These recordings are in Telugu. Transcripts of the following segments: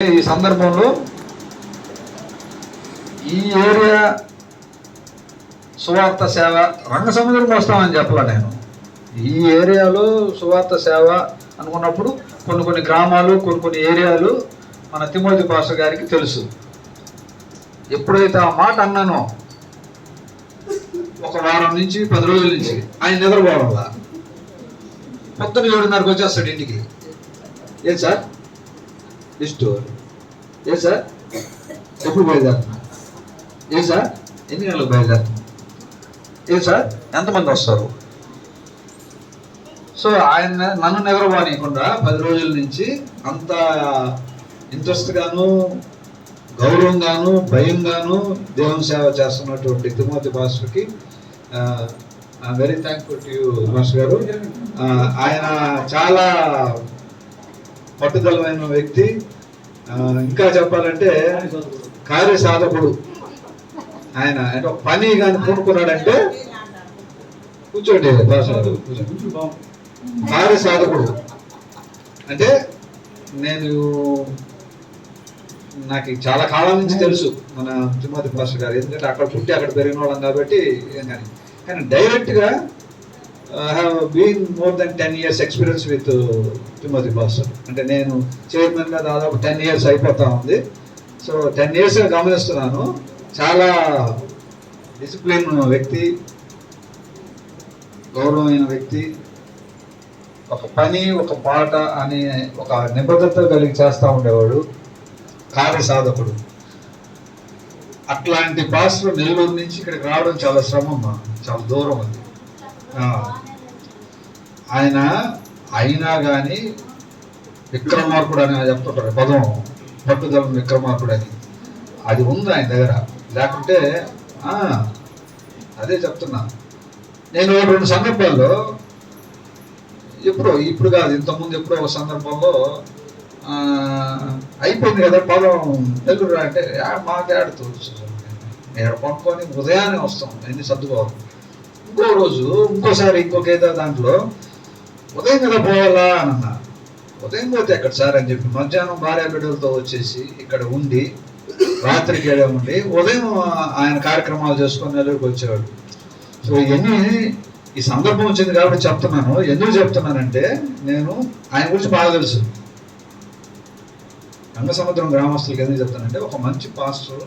ఈ సందర్భంలో ఈ ఏరియా సువార్త సేవ రంగసముద్రం వస్తామని చెప్పలా నేను. ఈ ఏరియాలో సువార్త సేవ అనుకున్నప్పుడు కొన్ని కొన్ని గ్రామాలు కొన్ని కొన్ని ఏరియాలు మన తిమోతి పాస్టర్ గారికి తెలుసు. ఎప్పుడైతే ఆ మాట అన్నానో ఒక వారం నుంచి పది రోజుల నుంచి ఆయన నిద్రపోవడంలా పొద్దున ఏడున్నరకు వచ్చేస్తాడు ఇంటికి. ఏం సార్? లిస్టు ఏ సార్ ఎప్పుడు బయలుదేరుతున్నారు? ఏ సార్ ఎన్ని గంటలకు బయలుదేరుతున్నారు? ఏ సార్ ఎంతమంది వస్తారు? సో ఆయన నన్ను నిద్రపోనీయకుండా పది రోజుల నుంచి అంత ఇంట్రెస్ట్గాను గౌరవంగాను భయంగాను దేవుని సేవ చేస్తున్నటువంటి Timothy భాస్కర్కి very thankful to you Bhaskar garu. ఆయన చాలా పట్టుదలమైన వ్యక్తి ఇంకా చెప్పాలంటే కార్య సాధకుడు ఆయన అంటే పని కానీ పూనుకున్నాడంటే కూర్చోండి భాస్కర్ కార్య సాధకుడు అంటే నేను నాకు చాలా కాలం నుంచి తెలుసు మన తిమ్మతి పాస్టర్ గారు. ఎందుకంటే అక్కడ పుట్టి అక్కడ పెరిగిన వాళ్ళం కాబట్టి ఏం కానీ కానీ డైరెక్ట్గా I have been more than ten years experience with Timothy Bhaskar అంటే నేను చైర్మన్గా దాదాపు టెన్ ఇయర్స్ అయిపోతా ఉంది. సో టెన్ ఇయర్స్గా గమనిస్తున్నాను. చాలా డిసిప్లిన్ వ్యక్తి గౌరవమైన వ్యక్తి ఒక పని ఒక పాట అనే ఒక నిబద్ధత కలిగి చేస్తూ ఉండేవాడు కార్య సాధకుడు అట్లాంటి పాస్టర్ నెల్లూరు నుంచి ఇక్కడికి రావడం చాలా శ్రమమ్మా చాలా దూరం అది. ఆయన అయినా కానీ విక్రమార్కుడు అని చెప్తుంటారు. పదం పట్టుదల విక్రమార్కుడు అని అది ఉంది ఆయన దగ్గర. లేకుంటే అదే చెప్తున్నా. నేను రెండు సందర్భాల్లో ఎప్పుడో ఇప్పుడు కాదు ఇంతకుముందు ఎప్పుడో ఒక సందర్భంలో అయిపోయింది కదా పొలం నెల్లూరు రా అంటే "ఆ, నేను కొనుక్కొని ఉదయాన్నే వస్తాం. ఎన్ని సర్దుకోవాలి? ఇంకో రోజు ఇంకోసారి ఇంకొక ఏదో దాంట్లో ఉదయం కదా పోవాలా అని ఉదయం పోతే ఎక్కడ సార్ అని చెప్పి మధ్యాహ్నం భార్య బిడ్డలతో వచ్చేసి ఇక్కడ ఉండి రాత్రికి ఏడే ఉండి ఉదయం ఆయన కార్యక్రమాలు చేసుకొని నెల్లూరుకి వచ్చేవాడు. సో ఇవన్నీ ఈ సందర్భం వచ్చింది కాబట్టి చెప్తున్నాను. ఎందుకు చెప్తున్నానంటే నేను ఆయన గురించి బాగా తెలుసు. రంగసముద్రం గ్రామస్తులకి ఎందుకు చెప్తానంటే ఒక మంచి పాస్టర్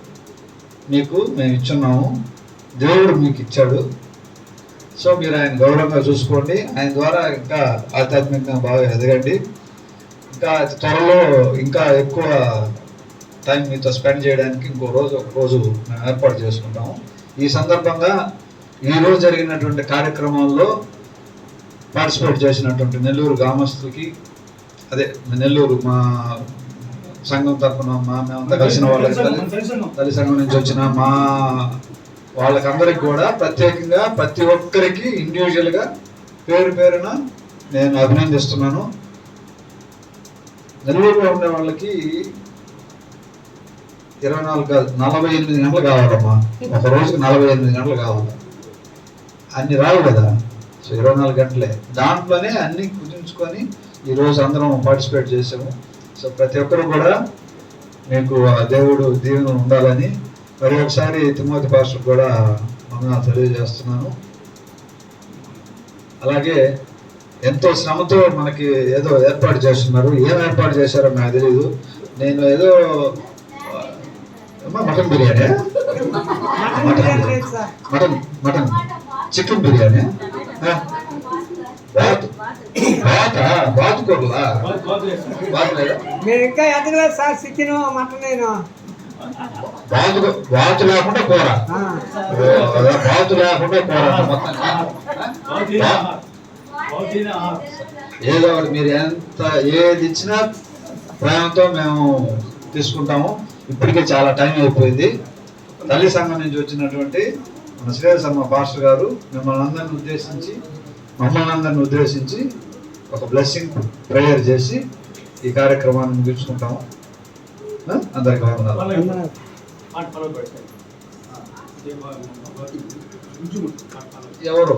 మీకు మేము ఇచ్చున్నాము. దేవుడు మీకు ఇచ్చాడు. సో మీరు ఆయన గౌరవంగా చూసుకోండి. ఆయన ద్వారా ఇంకా ఆధ్యాత్మికంగా బాగా ఎదగండి. ఇంకా త్వరలో ఇంకా ఎక్కువ టైం మీతో స్పెండ్ చేయడానికి ఇంకో రోజు ఒక రోజు మేము ఏర్పాటు చేసుకుంటాము. ఈ సందర్భంగా ఈ రోజు జరిగినటువంటి కార్యక్రమాల్లో పార్టిసిపేట్ చేసినటువంటి నెల్లూరు గ్రామస్తులకి అదే నెల్లూరు మా సంఘం తరఫున మా మేమంతా కలిసిన వాళ్ళకి తల్లి సంఘం నుంచి వచ్చిన మా వాళ్ళకందరికి కూడా ప్రత్యేకంగా ప్రతి ఒక్కరికి ఇండివిజువల్గా పేరు పేరున నేను అభినందిస్తున్నాను. నెల్లూరులో ఉండే వాళ్ళకి ఇరవై నాలుగు కాదు నలభై ఎనిమిది గంటలు కావాలమ్మా. ఒక రోజుకి నలభై ఎనిమిది గంటలు కావాలి. అన్ని రావు కదా. సో ఇరవై నాలుగు గంటలే. దాంట్లోనే అన్ని కుదించుకొని ఈరోజు అందరం పార్టిసిపేట్ చేసాము సో ప్రతి ఒక్కరు కూడా మీకు ఆ దేవుడు దీవెన ఉండాలని మరి ఒకసారి తిమోతి పాస్టర్ కూడా మన తెలియజేస్తున్నాను. అలాగే ఎంతో శ్రమతో మనకి ఏదో ఏర్పాటు చేస్తున్నారు. ఏం ఏర్పాటు చేశారో నాకు తెలియదు నేను ఏదో అమ్మా, mutton biryani? Mutton mutton. Mutton chicken biryani? ఆ? బాతు. బాతా? బాతు కూరలా బాతు లేదా. ఇంకా ఎదగలేదు సార్ చికెన్ మటన్ నేను. బాతు బాతు లేకుండా కూర బాతు లేకుండా కూర ఏదో ఒకటి మీరు ఎంత ఏది ఇచ్చినా ప్రేమతో మేము తీసుకుంటాము. ఇప్పటికే చాలా టైం అయిపోయింది. తల్లి సంఘం నుంచి వచ్చినటువంటి మన శ్రేయసమ్మ పాస్టర్ గారు మిమ్మల్ని అందరిని ఉద్దేశించి మమ్మల్ని అందరిని ఉద్దేశించి ఒక బ్లెస్సింగ్ ప్రేయర్ చేసి ఈ కార్యక్రమాన్ని ముగించుకుంటాము? అందరికి వందనాలు ఎవరు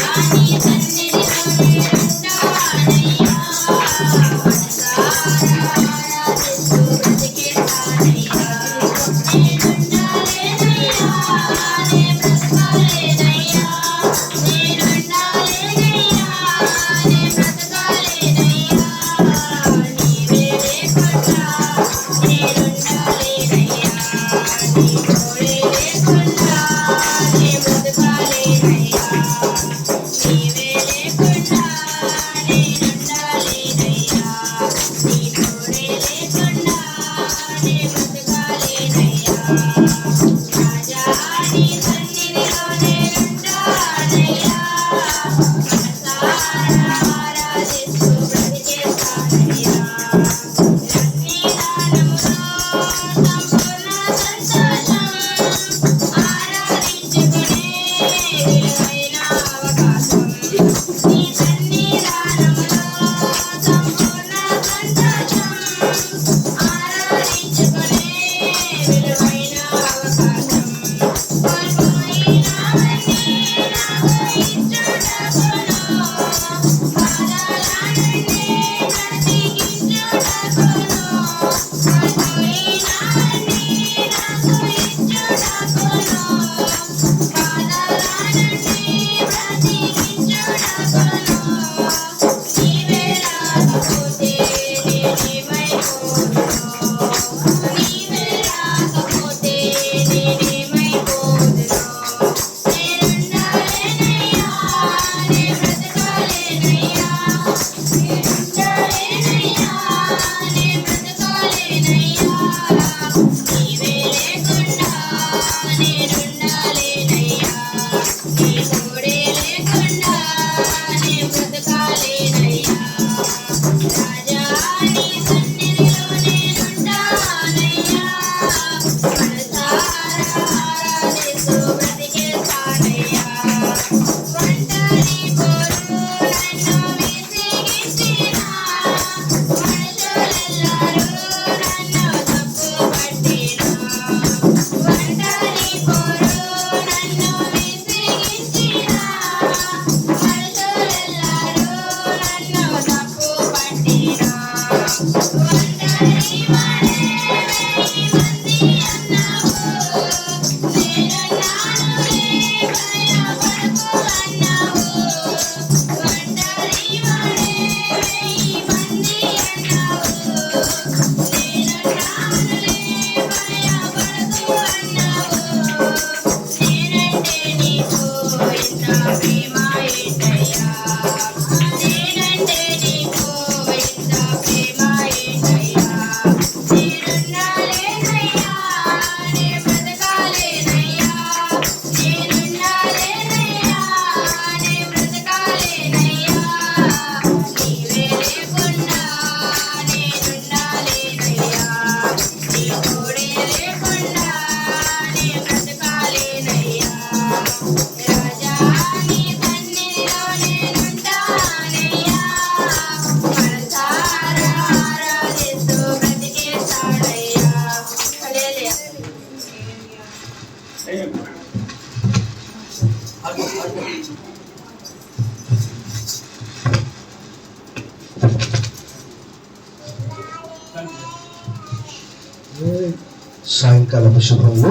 I Thank you. పరిశుభ్రులు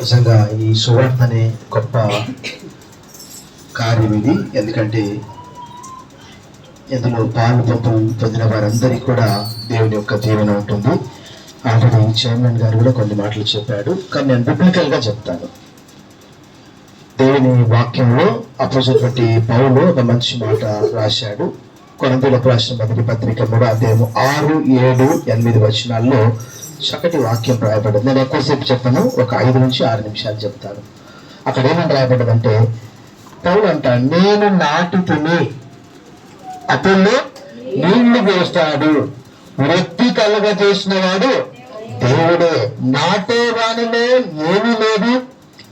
నిజంగా ఈ సువార్త అనే గొప్ప కార్యం ఇది. ఎందుకంటే ఇందులో పాలు పంపం పొందిన వారందరికీ కూడా దేవుని యొక్క దీవెన ఉంటుంది. ఆల్రెడీ చైర్మన్ గారు కూడా కొన్ని మాటలు చెప్పాడు. కానీ నేను బిబ్లికల్గా చెప్తాను. దేవుని వాక్యంలో అపోజిటువంటి పౌలు ఒక మంచి మాట రాశాడు. కొనందులకు రాసిన మొదటి పత్రిక కూడా అధ్యాయం ఆరు ఏడు ఎనిమిది వచనాల్లో చక్కటి వాక్యం రాయబడ్డది. నేను ఎక్కువసేపు చెప్పను ఒక ఐదు నుంచి ఆరు నిమిషాలు చెప్తాను. అక్కడ ఏమని రాయబడ్డదంటే పౌలు అంట నేను నాటుతుని అతను నీళ్ళు పోస్తాడు వృత్తి కలుగ చేసిన వాడు దేవుడే. నాటేవానిలో ఏమీ లేదు.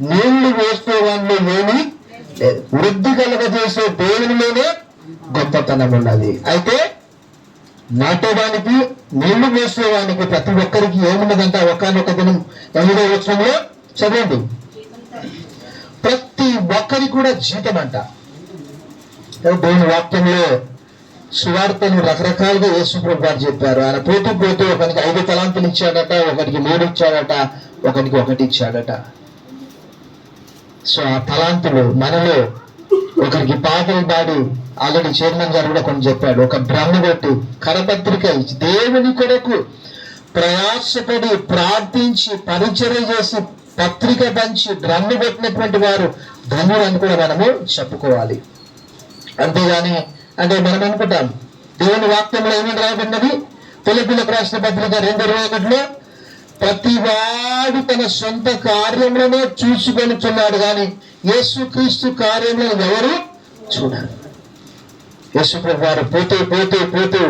నీళ్ళు వేసే వానిలో ఏమీ లేదు. వృద్ధి కలుగ చేసే దేవునిలోనే గొప్పతనం ఉన్నది. అయితే నాటేవానికి నీళ్ళు వేసేవానికి ప్రతి ఒక్కరికి ఏమున్నదంట ఒకనొక దినం ఎనిమిదో వచనంలో చదవండి. ప్రతి ఒక్కరికి కూడా జీతం అంట. దేవుని వాక్యంలో సువార్తను రకరకాలుగా యేసుప్రభు గారు చెప్పారు. ఆయన పోతూ పోతూ ఒకరికి ఐదు తలాంతులు ఇచ్చాడట ఒకరికి మూడు ఇచ్చాడట ఒకరికి ఒకటి ఇచ్చాడట. సో ఆ తలాంతులు మనలో ఒకరికి పాటలు పాడి ఆల్రెడీ చైర్మన్ గారు కూడా కొన్ని చెప్పాడు ఒక బ్రహ్మ కొట్టి కరపత్రిక ఇచ్చి దేవుని కొరకు ప్రయాసపడి ప్రార్థించి పరిచయం చేసి పత్రిక పంచి బ్రహ్మ పెట్టినటువంటి వారు ధన్యులు అని కూడా మనము చెప్పుకోవాలి. అంతేగాని అంటే మనం అనుకుంటాం దేవుని వాక్యంలో ఏమని రాయబడినది? పిల్లపిల్లకు రాసిన పత్రిక రెండు ఇరవై ఒకటిలో ప్రతివాడు తన సొంత కార్యంలోనే చూసుకొనిచున్నాడు కానీ యేసుక్రీస్తు కార్యంలో ఎవరు చూడాలి యేసుప్రభు వారు పోతూ పోతూ పోతూ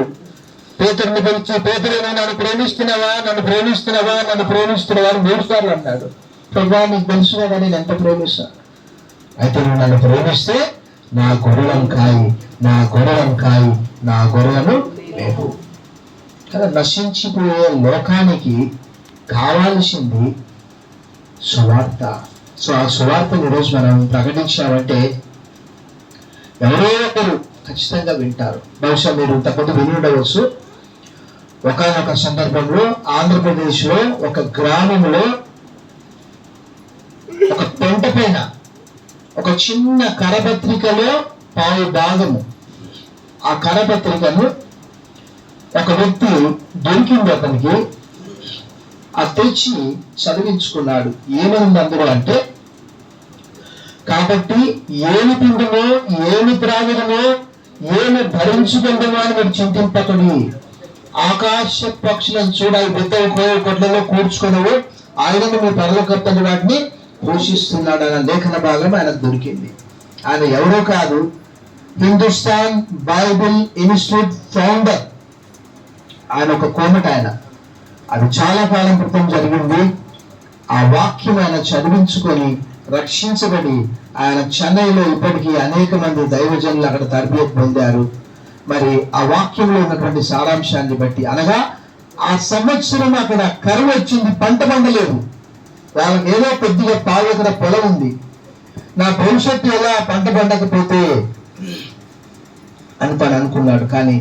పేతుడిని పిలిచి పేతుడు నన్ను ప్రేమిస్తున్నావా? నన్ను ప్రేమిస్తున్నావా? నన్ను ప్రేమిస్తున్నావా? అని మూడు సార్లు అన్నాడు. ప్రభా నీకు తెలుసుగా కానీ నేను ఎంత ప్రేమిస్తాను అయితే నువ్వు నన్ను ప్రేమిస్తే నా గొర్రెలను కాయి నా గొర్రెలను కాయి నా గొర్రెలను లేవు కదా నశించిపోయే లోకానికి కావాల్సింది సువార్త. సో ఆ సువార్తను ఈరోజు మనం ప్రకటించామంటే ఎవరో ఒకరు ఖచ్చితంగా వింటారు. బహుశా మీరు ఇంతకుముందు విని ఉండవచ్చు. ఒకనొక సందర్భంలో ఆంధ్రప్రదేశ్లో ఒక గ్రామంలో ఒక పెంట పైన ఒక చిన్న కరపత్రికలో పావు భాగము ఆ కరపత్రికను ఒక వ్యక్తి దొరికింది అతనికి. ఆ తెచ్చి చదివించుకున్నాడు. ఏమైంది అందులో అంటే కాబట్టి ఏమి తిందమో ఏమి త్రాగడమో ఏమి భరించుకుందమో అని మీరు చింతింపకడి. ఆకాశ పక్షులను చూడాలి పెద్ద కొట్లలో కూర్చుకున్నావు ఆయనను మీ పరలోకర్తని వాటిని పోషిస్తున్నాడు అన్న లేఖన భాగం ఆయనకు దొరికింది. ఆయన ఎవరో కాదు. Hindustan Bible Institute founder. ఆయన ఒక కోమట ఆయన. అది చాలా కాలం క్రితం జరిగింది. ఆ వాక్యం ఆయన చదివించుకొని రక్షించబడి ఆయన చెన్నైలో ఇప్పటికీ అనేక మంది దైవజనులు అక్కడ తరబియత్ పొందారు. మరి ఆ వాక్యంలో ఉన్నటువంటి సారాంశాన్ని బట్టి అనగా ఆ సంవత్సరం అక్కడ కరువు వచ్చింది పంట పండలేదు. వాళ్ళకి ఏదో కొద్దిగా అక్కడ పొలం ఉంది. నా భవిష్యత్తు ఎలా పంట పండకపోతే అని తను అనుకున్నాడు. కానీ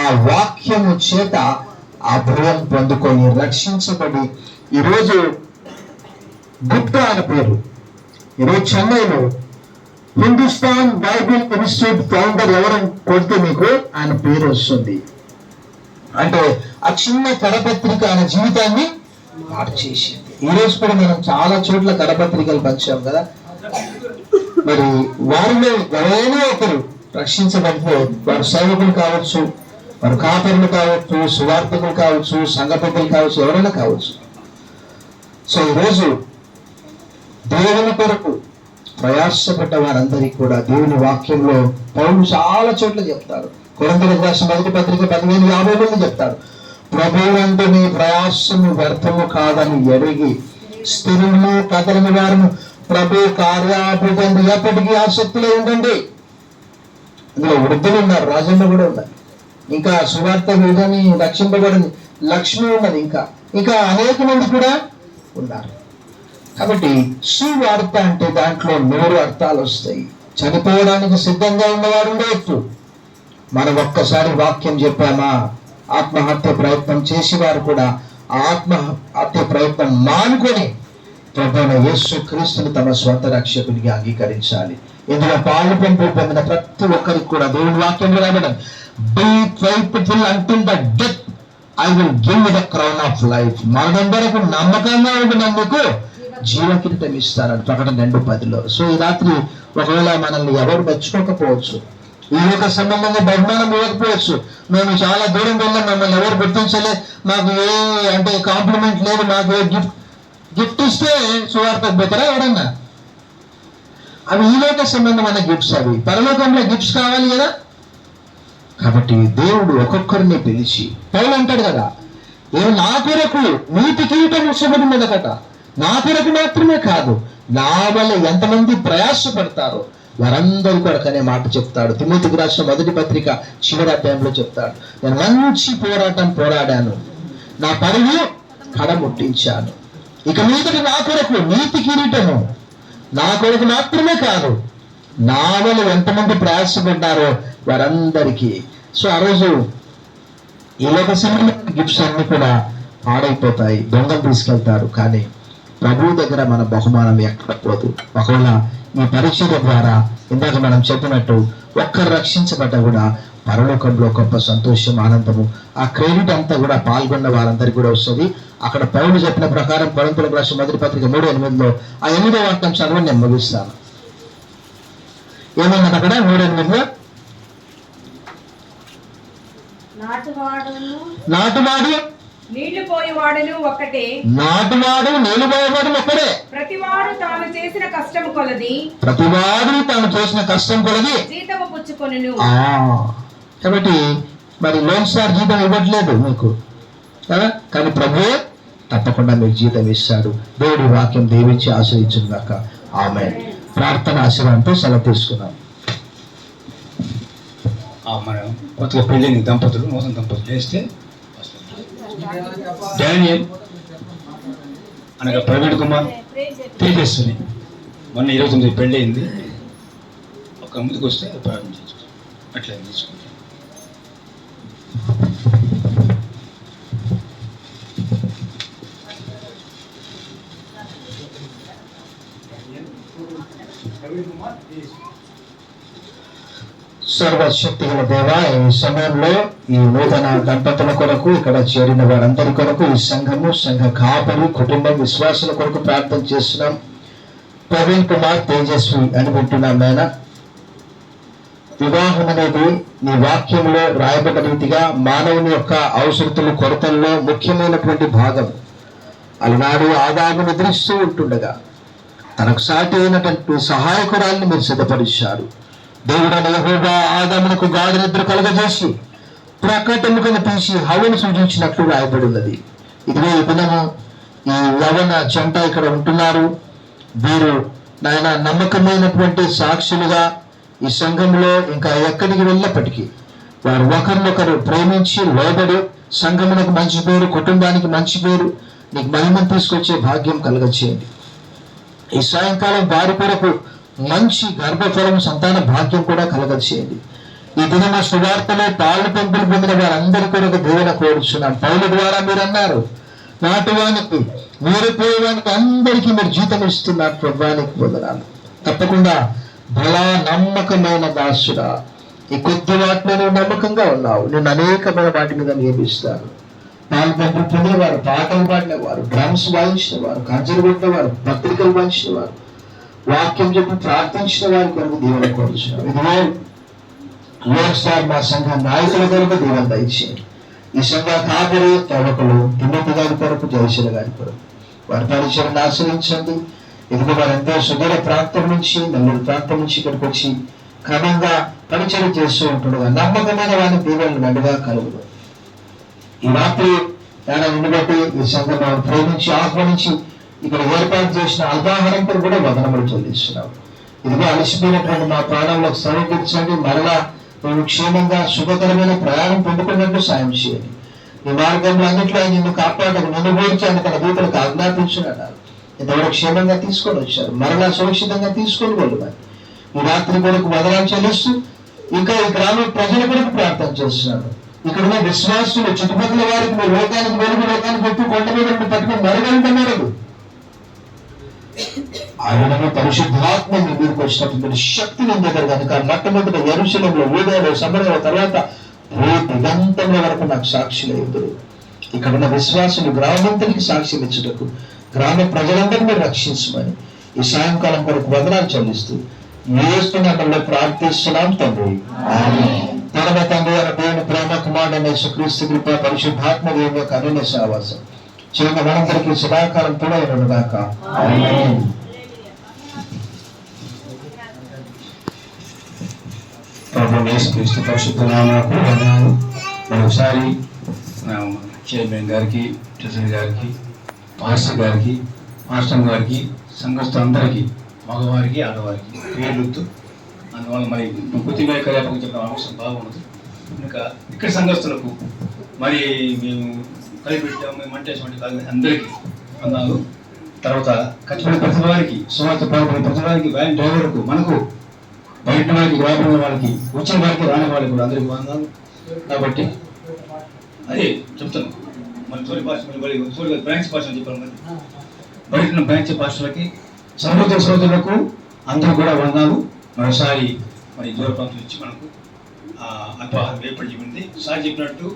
ఆ వాక్యము చేత ఆ భయం పొందుకొని రక్షించబడి ఈరోజు గుప్త అనే పేరు ఈరోజు చెన్నైలో. హిందుస్థాన్ బైబిల్ ఇన్స్టిట్యూట్ ఫౌండర్ ఎవరని కొడితే మీకు ఆయన పేరు వస్తుంది. అంటే ఆ చిన్న కడపత్రిక ఆయన జీవితాన్ని మార్చేసింది. ఈ రోజు కూడా మనం చాలా చోట్ల కడపత్రికలు పంచాం కదా. మరి వారిలో ఎవరైనా ఒకరు రక్షించబడితే వారు సేవకులు కావచ్చు వారు కాపరులు కావచ్చు సువార్థకులు కావచ్చు సంఘ పెద్దలు కావచ్చు ఎవరైనా కావచ్చు. సో ఈరోజు దేవుని కొరకు ప్రయాసపడ్డ వారందరికీ కూడా దేవుని వాక్యంలో పౌరులు చాలా చోట్ల చెప్తారు. కొరంతలకు రాసిన మొదటి పత్రిక పదివేలు యాభై మంది చెప్తారు. ప్రభువునందు నీ ప్రయాసము వ్యర్థము కాదని ఎరిగి స్థిరము కదలని వారము. ప్రభు కార్యాభివృద్ధి ఎప్పటికీ ఆసక్తిలో ఉండండి. అందులో వృద్ధులు ఉన్నారు రాజన్న కూడా ఉన్నారు. ఇంకా సువార్త వీధని రక్షింపబడింది. లక్ష్మి ఉన్నది ఇంకా. ఇంకా అనేక మంది కూడా ఉన్నారు. కాబట్టి సువార్త అంటే దాంట్లో నూరు అర్థాలు వస్తాయి. చనిపోవడానికి సిద్ధంగా ఉన్నవారు ఉండవచ్చు. మనం ఒక్కసారి వాక్యం చెప్పామా? ఆత్మహత్య ప్రయత్నం చేసేవారు కూడా ఆత్మహత్య ప్రయత్నం మానుకొని ప్రభుత్వ యేసు క్రీస్తుని తమ స్వంత రక్షకునిగా అంగీకరించాలి. ఇందులో పాలు పంపు పొందిన ప్రతి ఒక్కరికి కూడా దేవుని వాక్యం రాబడం be faithful until death I will give the crown of life మరణం వరకు నమ్మకంగా ఉండినందుకు జీవకిరీటం ఇస్తారని ప్రకటన రెండు పదిలో. సో ఈ రాత్రి ఒకవేళ మనల్ని ఎవరు మెచ్చుకోకపోవచ్చు ఈ యొక్క సంబంధంగా బహుమానం ఇవ్వకపోవచ్చు మేము చాలా దూరం వెళ్ళాం మమ్మల్ని ఎవరు గుర్తించలే మాకు ఏ అంటే కాంప్లిమెంట్ లేదు మాకు ఏ గిఫ్ట్ గిఫ్ట్ ఇస్తే సువార్తకు పోతారా ఎవరన్నా? అవి ఈ లోక సంబంధమైన గిఫ్ట్స్ అవి. పరలోకంలో గిఫ్ట్స్ కావాలి కదా? కాబట్టి దేవుడు ఒక్కొక్కరిని పిలిచి పౌలు అంటాడు కదా ఏమో నా కొరకు నీతి కిరీటం ఉత్సవం మీదకట నా కొరకు మాత్రమే కాదు నా వల్ల ఎంతమంది ప్రయాసపడతారో వారందరి కొరకు అనే మాట చెప్తాడు. తిమోతికి రాసిన మొదటి పత్రిక చివరి అధ్యాయంలో చెప్తాడు. నేను మంచి పోరాటం పోరాడాను. నా పరువు కడముట్టించాను. ఇక మీదకి నా కొరకు నీతి కిరీటము నా కొరకు మాత్రమే కాదు నా వల్ల ఎంతమంది ప్రయాసపడ్డారో వారందరికీ. సో ఆ రోజు ఈ లోక సమయంలో గిఫ్ట్స్ అన్ని కూడా పాడైపోతాయి. దొంగలు తీసుకెళ్తారు కానీ ప్రభు దగ్గర మన బహుమానం ఎక్కడ పోదు ఒకవేళ ఈ పరిచయ ద్వారా ఇందాక మనం చెప్పినట్టు ఒక్కరు రక్షించబడ్డా కూడా పరలోకంలో గొప్ప సంతోషం ఆనందము ఆ క్రెడిట్ అంతా కూడా పాల్గొన్న వారందరికీ కూడా వస్తుంది. అక్కడ పౌరులు చెప్పిన ప్రకారం కొరంతులకు రాష్ట్ర మొదటి పత్రిక మూడు ఎనిమిదిలో ఆ ఎనిమిదో వాక్యం చదవని నేను ముగిస్తాను. ఏమన్నది అక్కడ? మూడు ఎనిమిదిలో? నాటువాడు నీళ్ళు పోయేవాడును ఒక్కటే. నాటువాడు నిలువబడి ఒక్కడే. ప్రతివాడు తాను చేసిన కష్టము కొలది. ప్రతివాడు తాను చేసిన కష్టం కొలది. జీతము పుచ్చుకొనును. ఆ, కాబట్టి మరి లోన్ స్టార్ జీతం ఇవ్వట్లేదు మీకు. కదా కానీ ప్రభువే తప్పకుండా మీకు జీతం ఇస్తాడు. దేవుడి వాక్యం దీవించి ఆశ్రయించును గాక ఆమె ప్రార్థన ఆశీర్వాదంతో సెలవు తీసుకున్నాం. మన కొత్తగా పెళ్ళైన దంపతులు నూతన దంపతులు వేస్తే డానియల్ అనగా ప్రవీణ్ కుమార్ తేజస్విని. మొన్న ఇరవై తొమ్మిది పెళ్ళి అయింది ఒక ముందుకు వస్తే ప్రారంభించు అట్లా తీసుకుంటాం. ప్రవీణ్ కుమార్ సర్వశక్తి గల దేవ ఈ సమయంలో ఈ నూతన దంపతుల కొరకు ఇక్కడ చేరిన వారందరి కొరకు ఈ సంఘము సంఘ కాపరి కుటుంబం విశ్వాసుల కొరకు ప్రార్థన చేస్తున్నాం. ప్రవీణ్ కుమార్ తేజస్వి అని వింటున్నాం నాయన వివాహం అనేది నీ వాక్యంలో రాయబడ్డ రీతిగా మానవుని యొక్క అవసరతలు కొరతల్లో ముఖ్యమైనటువంటి భాగం. అలనాడు ఆదాము నిద్రిస్తూ ఉంటుండగా తనకు సాటి అయినటువంటి సహాయకురాల్ని మీరు సిద్ధపరిచారు. దేవుడైన యెహోవా ఆదామునకు గాఢ నిద్ర కలగజేసి ప్రకటముకను తీసి హవను సూచించినట్లు రాయబడి ఉన్నది ఇదిగో ఈ దినము ఈ యవన జంట ఇక్కడ ఉంటున్నారు. వీరు నాయన నమ్మకమైనటువంటి సాక్షులుగా ఈ సంఘంలో ఇంకా ఎక్కడికి వెళ్ళినప్పటికీ వారు ఒకరినొకరు ప్రేమించి లోబడి సంఘమునకు మంచి పేరు కుటుంబానికి మంచి పేరు నీకు మహిమను తీసుకొచ్చే భాగ్యం కలగచేయండి ఈ సాయంకాలం వారి కొరకు మంచి గర్భఫలం సంతాన భాగ్యం కూడా కలగచేయండి ఈ దినమ సువార్తలో పాలు పంపులు పొందిన వారందరి కొరకు దేవున కోరుచున్నాను పౌల ద్వారా మీరు అన్నారు నాటువానికి మీరు పోయేవానికి అందరికీ మీరు జీతం ఇస్తున్నారు ప్రభానికి పొందనాలు తప్పకుండా బలా నమ్మకమైన దాసుడా ఈ కొద్ది వాటిలో నువ్వు నమ్మకంగా ఉన్నావు. నేను అనేకమైన వాటి మీద నియమిస్తాను. పాలు పంపులు పొందిన వారు పాటలు పాడిన వారు డ్రమ్స్ వాయించిన వారు కంచెలు కొట్టిన వారు పత్రికలు వాయించిన వారు వాక్యం చెప్పి ప్రార్థించిన వారి కొరకు దీవెన కోరుచున్నాం ఇదిగో మా సంఘ నాయకుల కొరకు దీవెన దయచేయండి. ఈ సంఘ కాపరి తోడకులు తిమ్మతి గారి కొరకు జయశీల గారి కొరకు. వారి పరిచయం ఆశ్రయించండి. ఎందుకు వారు సుదూర ప్రాంతం నుంచి నల్లూరు ప్రాంతం నుంచి ఇక్కడికి వచ్చి క్రమంగా పరిచయం చేస్తూ ఉంటుండగా నమ్మకమైన వారి దీవెనలు మెండుగా కలుగును. ఈ రాత్రి ఏడాదిని ఈ సంఘం ప్రేమించి ఆహ్వానించి ఇక్కడ ఏర్పాటు చేసిన అల్పాహారంతో కూడా వదనములు చెల్లిస్తున్నాం. ఇదిగో అలసిపోయినటువంటి మా ప్రాణంలో సమీపించండి మరలా మేము క్షేమంగా శుభకరమైన ప్రయాణం పొందుకున్నట్టు సాయం చేయండి. ఈ మార్గంలో అన్నింటిలో నిన్ను కాపాడకు నిన్ను పోల్చాను తన దూతలకు ఆజ్ఞాపించున్నాడు. ఇంతవరకు క్షేమంగా తీసుకొని వచ్చారు. మరలా సురక్షితంగా తీసుకొని వెళ్ళమని ఈ రాత్రి కొరకు వదనాలు చెల్లిస్తూ ఇంకా ఈ గ్రామ ప్రజల కొరకు ప్రార్థన చేస్తున్నాడు. ఇక్కడ ఉన్న విశ్వాసులు చుట్టుపక్కల వారికి మీ లోకానికి వెలుగు లోకానికి పెట్టి కొండ మీద పట్టుకుని మరుగంటున్నారు ఆయన పరిశుద్ధాత్మ మీ మీదకి వచ్చినప్పుడు శక్తి ఉంది దగ్గర కనుక మొట్టమొదటి ఎరుశలంలో ఊదాలో సమరంలో తర్వాత దిగంతముల వరకు నాకు సాక్షులు ఎదురు ఇక్కడ ఉన్న విశ్వాసులు గ్రామంతరికి సాక్ష్యం ఇచ్చుటకు గ్రామ ప్రజలందరినీ మీరు రక్షించమని ఈ సాయంకాలం కొరకు వదనాలు చెల్లిస్తూ అక్కడ ప్రార్థిస్తున్నాం తండ్రి. పరమ తండ్రి అయిన దేవుని ప్రేమ కుమారుడైన యేసుక్రీస్తు కృప పరిశుద్ధాత్మ దేవుని యొక్క అనన్య సావాసం. చిన్న మనందరికీ సదాకాలం కూడా గాక. ఆమేన్ క్రీస్తు పరిశుద్ధ వందనాలు. మరొకసారి చైర్మన్ గారికి ట్రెజరీ గారికి పాస్టర్ గారికి మాస్టర్ గారికి సంఘస్థులందరికీ మగవారికి ఆడవారికి పేర్లుతూ అందువల్ల మరి కొద్దిగా కార్యక్రమం చెప్పిన అవకాశం బాగుండదు ఇంకా ఇక్కడ సంఘస్థులకు మరి మేము కలిపెట్టాము మేము మంటేటువంటి కాదు. అందరికీ అన్నారు తర్వాత కచ్చిపడి ప్రతి వారికి సుమార్త పాల్పడే ప్రతి వారికి వ్యాన్ డ్రైవర్కు మనకు బయట వారికి గ్రామీణ వాళ్ళకి వచ్చిన వారికి రాని వాళ్ళకి కూడా అందరికి వందాలు కాబట్టి అదే చెప్తాను. మన తోలి భాష మళ్ళీ తోలి బ్రాంచ్ భాష అని చెప్పాను మరి బయట బ్రాంచ్ భాషలకి సహోదర సోదరులకు అందరూ కూడా వందాలు మరోసారి మరి దూర ప్రాంతం నుంచి మనకు ఆ, ఏర్పడి ఉంది. సార్ చెప్పినట్టు